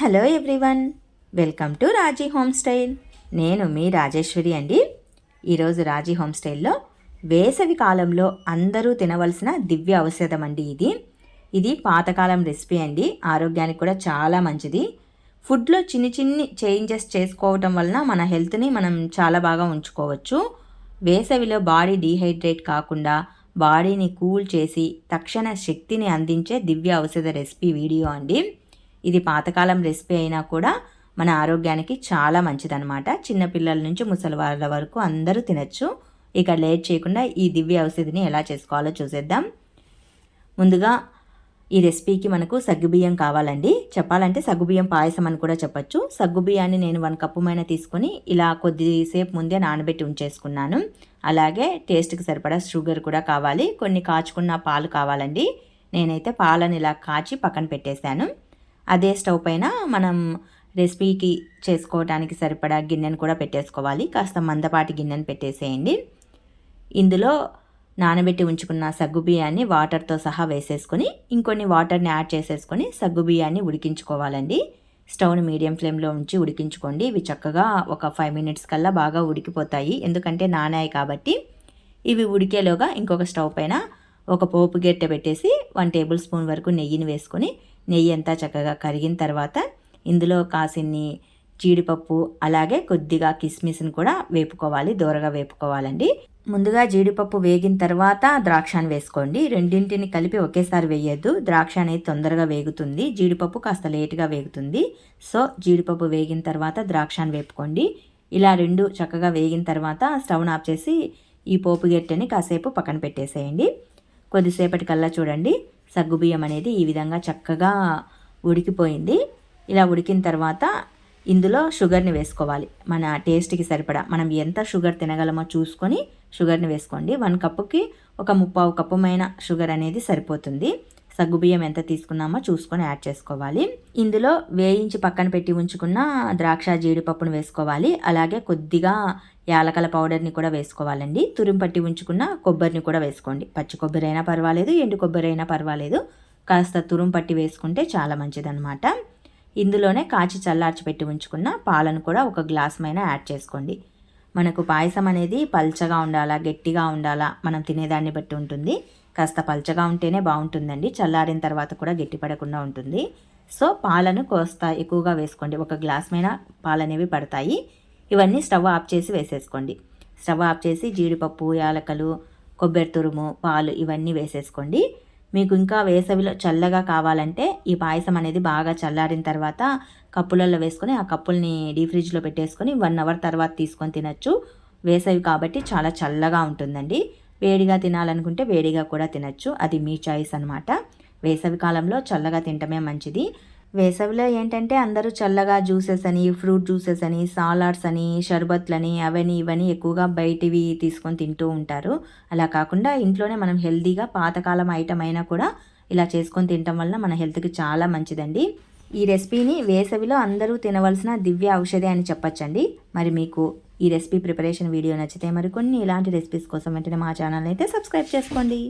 Hello everyone welcome to Raji home style. నేను మీ రాజేశ్వరి అండి. ఈరోజు రాజీ హోమ్ స్టైల్లో వేసవి కాలంలో అందరూ తినవలసిన దివ్య ఔషధం అండి ఇది. ఇది పాతకాలం రెసిపీ అండి. ఆరోగ్యానికి కూడా చాలా మంచిది. ఫుడ్లో చిన్ని చిన్ని చేంజెస్ చేసుకోవటం వలన మన హెల్త్ని మనం చాలా బాగా ఉంచుకోవచ్చు. వేసవిలో బాడీ డీహైడ్రేట్ కాకుండా బాడీని కూల్ చేసి తక్షణ శక్తిని అందించే దివ్య ఔషధ రెసిపీ వీడియో అండి. ఇది పాతకాలం రెసిపీ అయినా కూడా మన ఆరోగ్యానికి చాలా మంచిదన్నమాట. చిన్నపిల్లల నుంచి ముసలి వాళ్ళ వరకు అందరూ తినచ్చు. ఇక లేట్ చేయకుండా ఈ దివ్య ఔషధిని ఎలా చేసుకోవాలో చూసేద్దాం. ముందుగా ఈ రెసిపీకి మనకు సగ్గుబియ్యం కావాలండి. చెప్పాలంటే సగ్గుబియ్యం పాయసం అని కూడా చెప్పచ్చు. సగ్గుబియ్యాన్ని నేను వన్ కప్పు మైన తీసుకొని ఇలా కొద్దిసేపు ముందే నానబెట్టి ఉంచేసుకున్నాను. అలాగే టేస్ట్కి సరిపడా షుగర్ కూడా కావాలి. కొన్ని కాచుకున్న పాలు కావాలండి. నేనైతే పాలను ఇలా కాచి పక్కన పెట్టేశాను. అదే స్టవ్ పైన మనం రెసిపీకి చేసుకోవడానికి సరిపడా గిన్నెను కూడా పెట్టేసుకోవాలి. కాస్త మందపాటి గిన్నెను పెట్టేసేయండి. ఇందులో నానబెట్టి ఉంచుకున్న సగ్గు బియ్యాన్ని వాటర్తో సహా వేసేసుకొని ఇంకొన్ని వాటర్ని యాడ్ చేసేసుకొని సగ్గు బియ్యాన్ని ఉడికించుకోవాలండి. స్టవ్ని మీడియం ఫ్లేమ్లో ఉంచి ఉడికించుకోండి. ఇవి చక్కగా ఒక ఫైవ్ మినిట్స్ కల్లా బాగా ఉడికిపోతాయి. ఎందుకంటే నానాయి కాబట్టి ఇవి ఉడికేలోగా ఇంకొక స్టవ్ పైన ఒక పోపు గెట్టె పెట్టేసి వన్ టేబుల్ స్పూన్ వరకు నెయ్యిని వేసుకొని నెయ్యి అంతా చక్కగా కరిగిన తర్వాత ఇందులో కాసిన్ని జీడిపప్పు అలాగే కొద్దిగా కిస్మిస్ని కూడా వేపుకోవాలి దూరగా వేపుకోవాలండి. ముందుగా జీడిపప్పు వేగిన తర్వాత ద్రాక్షను వేసుకోండి. రెండింటిని కలిపి ఒకేసారి వేయద్దు. ద్రాక్ష అనేది తొందరగా వేగుతుంది. జీడిపప్పు కాస్త లేటుగా వేగుతుంది. సో జీడిపప్పు వేగిన తర్వాత ద్రాక్షను వేపుకోండి. ఇలా రెండు చక్కగా వేగిన తర్వాత స్టవ్ను ఆఫ్ చేసి ఈ పోపు గెట్టెని కాసేపు పక్కన పెట్టేసేయండి. కొద్దిసేపటికల్లా చూడండి. సగ్గుబియ్యం అనేది ఈ విధంగా చక్కగా ఉడికిపోయింది. ఇలా ఉడికిన తర్వాత ఇందులో షుగర్ని వేసుకోవాలి. మన టేస్ట్కి సరిపడా మనం ఎంత షుగర్ తినగలమో చూసుకొని షుగర్ని వేసుకోండి. వన్ కప్పుకి ఒక ముప్పావు కప్పుమైన షుగర్ అనేది సరిపోతుంది. సగ్గుబియ్యం ఎంత తీసుకున్నామో చూసుకొని యాడ్ చేసుకోవాలి. ఇందులో వేయించి పక్కన పెట్టి ఉంచుకున్న ద్రాక్ష జీడిపప్పును వేసుకోవాలి. అలాగే కొద్దిగా యాలకల పౌడర్ని కూడా వేసుకోవాలండి. తురిం పట్టి ఉంచుకున్న కొబ్బరిని కూడా వేసుకోండి. పచ్చి కొబ్బరి అయినా పర్వాలేదు ఎండు కొబ్బరి అయినా పర్వాలేదు. కాస్త తురుం పట్టి వేసుకుంటే చాలా మంచిదన్నమాట. ఇందులోనే కాచి చల్లార్చి పెట్టి ఉంచుకున్న పాలను కూడా ఒక గ్లాస్ మైన యాడ్ చేసుకోండి. మనకు పాయసం అనేది పల్చగా ఉండాలా గట్టిగా ఉండాలా మనం తినేదాన్ని బట్టి ఉంటుంది. కాస్త పల్చగా ఉంటేనే బాగుంటుందండి. చల్లారిన తర్వాత కూడా గట్టిపడకుండా ఉంటుంది. సో పాలను కోస్త ఎక్కువగా వేసుకోండి. ఒక గ్లాస్ మీద పాలు అనేవి పడతాయి. ఇవన్నీ స్టవ్ ఆఫ్ చేసి వేసేసుకోండి. స్టవ్ ఆఫ్ చేసి జీడిపప్పు యాలకలు కొబ్బరి తురుము పాలు ఇవన్నీ వేసేసుకోండి. మీకు ఇంకా వేసవిలో చల్లగా కావాలంటే ఈ పాయసం అనేది బాగా చల్లారిన తర్వాత కప్పులలో వేసుకొని ఆ కప్పుల్ని డీ ఫ్రిడ్జ్లో పెట్టేసుకొని వన్ అవర్ తర్వాత తీసుకొని తినచ్చు. వేసవి కాబట్టి చాలా చల్లగా ఉంటుందండి. వేడిగా తినాలనుకుంటే వేడిగా కూడా తినచ్చు. అది మీ చాయిస్ అనమాట వేసవి కాలంలో చల్లగా తినటమే మంచిది. వేసవిలో ఏంటంటే అందరూ చల్లగా జ్యూసెస్ అని ఫ్రూట్ జ్యూసెస్ అని సాలాడ్స్ అని షర్బత్లని అవని ఇవని ఎక్కువగా బయటివి తీసుకొని తింటూ ఉంటారు. అలా కాకుండా ఇంట్లోనే మనం హెల్తీగా పాతకాలం ఐటమ్ అయినా కూడా ఇలా చేసుకొని తినటం వల్ల మన హెల్త్కి చాలా మంచిదండి. ఈ రెసిపీని వేసవిలో అందరూ తినవలసిన దివ్య ఔషధి అని చెప్పచ్చండి. మరి మీకు ఈ రెసిపీ ప్రిపరేషన్ వీడియో నచ్చితే మరికొన్ని ఇలాంటి రెసిపీస్ కోసం వెంటనే మా ఛానల్ అయితే సబ్స్క్రైబ్ చేసుకోండి.